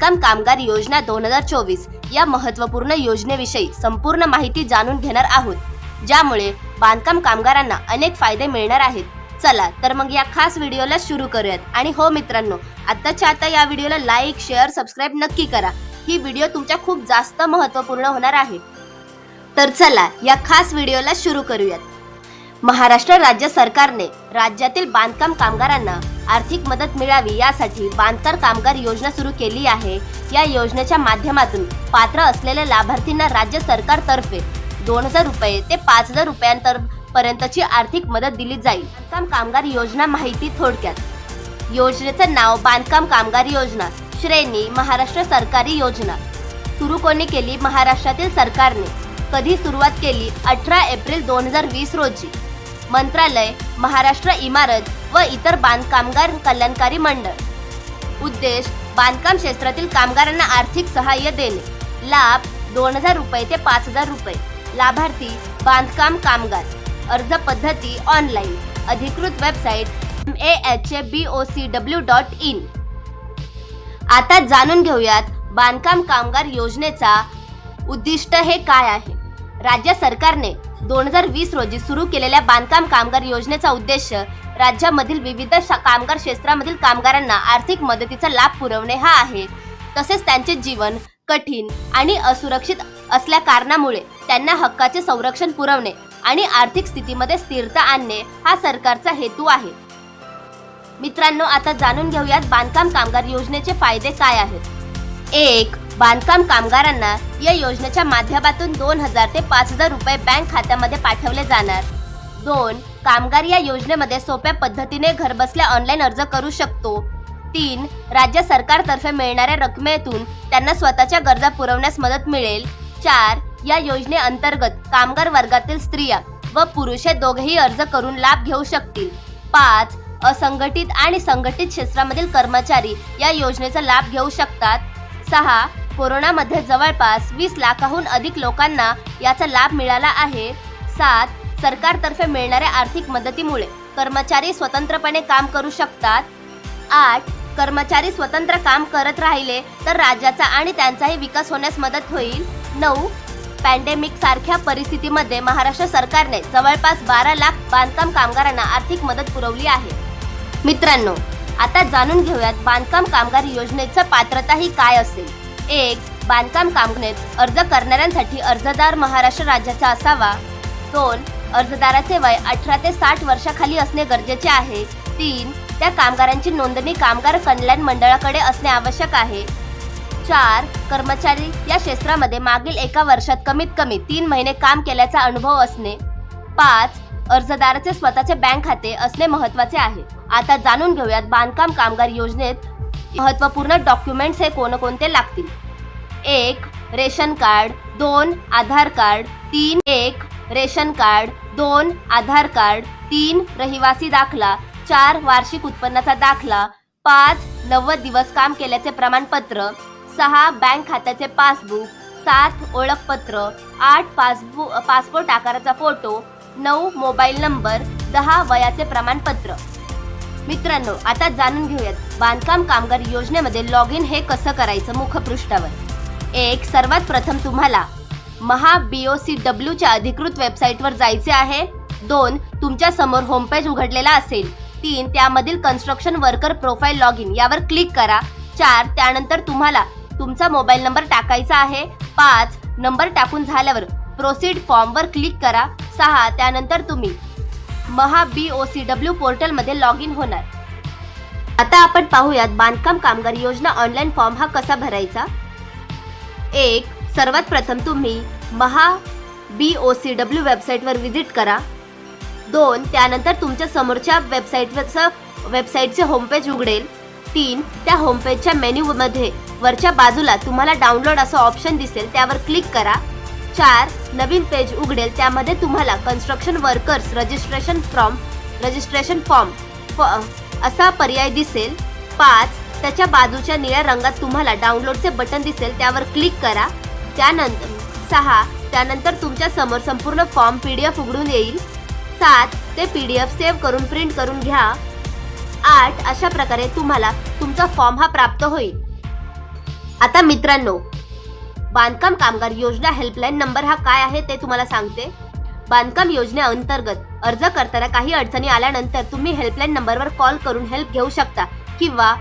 बांधकाम कामगार योजना दोन हजार चोवीस या महत्त्वपूर्ण योजनेविषयी संपूर्ण माहिती जाणून घेणार आहोत. ज्यामुळे बांधकाम कामगारांना अनेक फायदे मिळणार आहेत. चला तर मग या खास व्हिडिओला सुरू करूयात. आणि हो मित्रांनो आत्ताच्या आता या व्हिडिओला लाईक शेअर सबस्क्राईब नक्की करा. ही व्हिडिओ तुमच्या खूप जास्त महत्त्वपूर्ण होणार आहे. तर चला या खास व्हिडिओला सुरू करूयात. महाराष्ट्र राज्य सरकारने राज्यातील बांधकाम कामगारांना आर्थिक मदत मिळावी यासाठी बांधकार कामगार योजना सुरू केली आहे. या योजनेच्या माध्यमातून पात्र असलेल्या लाभार्थींना राज्य सरकारतर्फे दोन हजार रुपये ते पाच हजार रुपयांतर पर्यंतची आर्थिक मदत दिली जाईल. बांधकाम कामगार योजना माहिती थोडक्यात. योजनेचं नाव बांधकाम कामगार योजना श्रेणी महाराष्ट्र सरकारी योजना. सुरू कोणी केली? महाराष्ट्रातील सरकारने. कधी सुरुवात केली? अठरा एप्रिल दोन हजार वीस रोजी. मंत्रालय महाराष्ट्र इमारत व इतर बांधकामगार कल्याणकारी मंडळ. उद्देश बांधकाम क्षेत्रातील कामगारांना आर्थिक सहाय्य देणे. लाभ दोन हजार रुपये ते पाच हजार रुपये. लाभार्थी बांधकाम कामगार. अर्ज पद्धती ऑनलाईन. अधिकृत website A H A B O C W dot in आता जाणून घेऊयात बांधकाम कामगार योजनेचा उद्दिष्ट हे काय आहे. राज्य सरकारने दोन हजार वीस रोजी सुरू केलेल्या बांधकाम कामगार योजनेचा उद्देश राज्यामधील विविध शा- कामगार क्षेत्रामधील कामगारांना आर्थिक मदतीचा लाभ पुरवणे हा आहे. तसेच त्यांचे जीवन कठीण आणि असुरक्षित असल्या कारणामुळे त्यांना हक्काचे संरक्षण पुरवणे आणि आर्थिक स्थितीमध्ये स्थिरता आणणे हा सरकारचा हेतू आहे. मित्रांनो आता जाणून घेऊयात बांधकाम कामगार योजनेचे फायदे काय आहेत. एक बांधकाम कामगारांना या योजनेच्या माध्यमातून दोन हजार ते पाच हजार रुपये बँक खात्यामध्ये पाठवले जाणार. दोन कामगार या योजनेमध्ये सोप्या पद्धतीने घरबसल्या ऑनलाईन अर्ज करू शकतो. तीन राज्य सरकारतर्फे मिळणाऱ्या रकमेतून त्यांना स्वतःच्या गरजा पुरवण्यास मदत मिळेल. चार या योजनेअंतर्गत कामगार वर्गातील स्त्रिया व पुरुष हे दोघेही अर्ज करून लाभ घेऊ शकतील. पाच असंघटित आणि संघटित क्षेत्रामधील कर्मचारी या योजनेचा लाभ घेऊ शकतात. सहा कोरोनामध्ये जवळपास वीस लाखाहून अधिक लोकांना याचा लाभ मिळाला आहे. सात सरकारतर्फे मिळणाऱ्या आर्थिक मदतीमुळे कर्मचारी स्वतंत्रपणे काम करू शकतात. आठ कर्मचारी स्वतंत्र काम करत राहिले तर राज्याचा आणि त्यांचाही विकास होण्यास मदत होईल. नऊ पॅन्डेमिक सारख्या परिस्थितीमध्ये महाराष्ट्र सरकारने जवळपास बारा लाख बांधकाम कामगारांना आर्थिक मदत पुरवली आहे. मित्रांनो आता जाणून घेऊयात बांधकाम कामगार योजनेचं पात्रता ही काय असेल? एक बांधकाम कामगार अर्ज करणाऱ्यांसाठी अर्जदार महाराष्ट्र राज्याचा असावा. दोन अर्जदाराचे वय अठरा ते साठ वर्षाखाली असणे गरजेचे आहे. तीन त्या कामगारांची नोंदणी कामगार कल्याण मंडळाकडे असणे आवश्यक आहे. चार कर्मचारी या क्षेत्रामध्ये मागील एका वर्षात कमीत कमी तीन महिने काम केल्याचा अनुभव असणे. पाच अर्जदाराचे स्वतःचे बँक खाते असणे महत्त्वाचे आहे. आता जाणून घेऊयात बांधकाम कामगार योजनेत महत्त्वपूर्ण डॉक्युमेंट्स हे कोणकोणते लागतील? एक रेशन कार्ड दोन आधार कार्ड तीन एक रेशन कार्ड दोन आधार कार्ड तीन रहिवासी दाखला चार वार्षिक उत्पन्नाचा दाखला पाच नव्वद दिवस काम केल्याचे प्रमाणपत्र सहा बँक खात्याचे पासबुक सात ओळखपत्र आठ पासबु पासपोर्ट आकाराचा फोटो नऊ मोबाईल नंबर दहा वयाचे प्रमाणपत्र. मित्रांनो आता जाणून घेऊयात बांधकाम कामगार योजनेमध्ये लॉग इन हे कसं करायचं मुखपृष्ठावर. एक सर्वात प्रथम तुम्हाला महा बी ओ सी डब्ल्यूच्या अधिकृत वेबसाईटवर जायचे आहे. दोन तुमच्यासमोर होमपेज उघडलेला असेल. तीन त्यामधील construction worker profile log in यावर क्लिक करा. चार त्यानंतर तुम्हाला तुमचा मोबाईल नंबर टाकायचा आहे. पाच नंबर टाकून झाल्यावर प्रोसीड फॉर्मवर क्लिक करा. सहा त्यानंतर तुम्ही Maha B O C W पोर्टलमध्ये log in होणार. आता आपण पाहूयात बांधकाम कामगार योजना ऑनलाईन फॉर्म हा कसा भरायचा? एक सर्वात प्रथम तुम्ही Maha B O C W वेबसाईटवर व्हिजिट करा. दोन त्यानंतर तुमच्या समोरच्या वेबसाईटवरचं वेबसाईटचे होमपेज उघडेल. तीन त्या होमपेजच्या मेन्यूमध्ये वरच्या बाजूला तुम्हाला डाउनलोड असं ऑप्शन दिसेल त्यावर क्लिक करा. चार नवीन पेज उघडेल त्यामध्ये तुम्हाला construction workers registration form registration form असा पर्याय दिसेल. पाच त्याच्या बाजूच्या निळ्या रंगात तुम्हाला डाउनलोडचे बटन दिसेल त्यावर क्लिक करा. त्यानंतर सहा त्यानंतर तुमच्यासमोर संपूर्ण फॉर्म पी डी एफ उघडून येईल. सात ते पी डी एफ सेव्ह करून प्रिंट करून घ्या. आठ अशा प्रकारे तुम्हाला तुमचा फॉर्म हा प्राप्त होईल. आता मित्रांनो बांधकाम कामगार योजना हेल्पलाईन नंबर हा काय आहे ते तुम्हाला सांगते. बांधकाम योजनेअंतर्गत अर्ज करताना काही अडचणी आल्यानंतर तुम्ही हेल्पलाईन नंबरवर कॉल करून हेल्प घेऊ शकता किंवा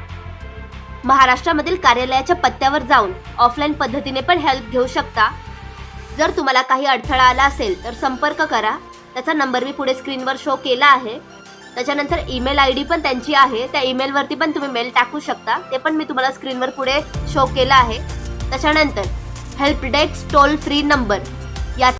महाराष्ट्रामधील कार्यालयाच्या पत्त्यावर जाऊन ऑफलाईन पद्धतीने पण हेल्प घेऊ शकता. जर तुम्हाला काही अडथळा आला असेल तर संपर्क करा. त्याचा नंबर मी पुढे स्क्रीनवर शो केला आहे. त्याच्यानंतर ईमेल आय डी पण त्यांची आहे. त्या ईमेलवरती पण तुम्ही मेल टाकू शकता. ते पण मी तुम्हाला स्क्रीनवर पुढे शो केलं आहे. त्याच्यानंतर help desk toll free number